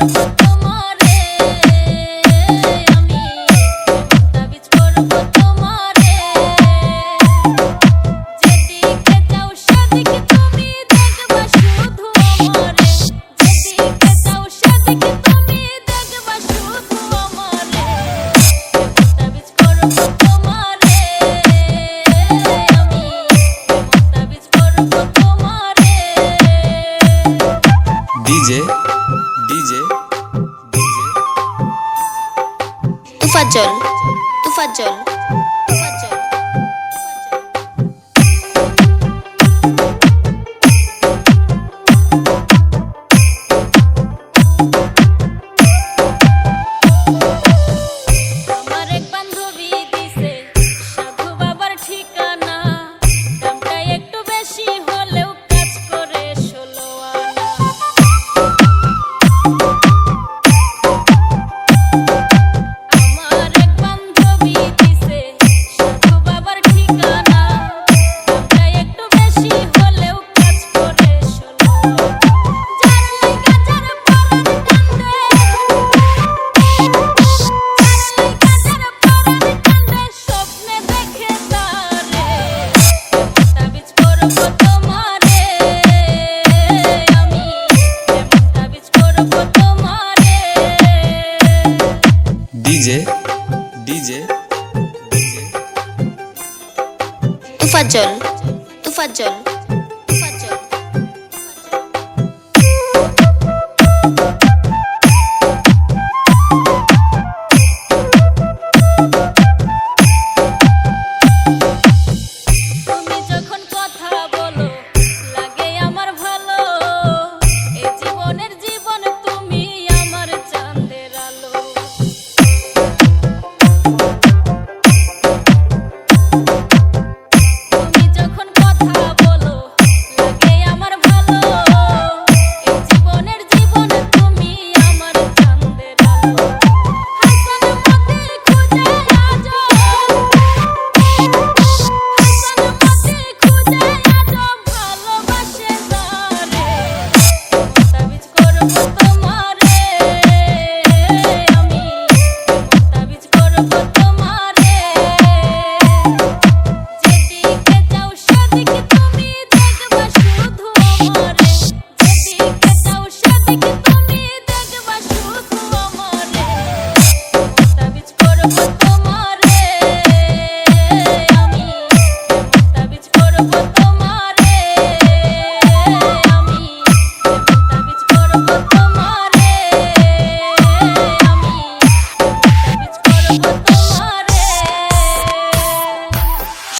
Thank you. Tufajol. Tufajol. Tofazzal. Tofazzal. the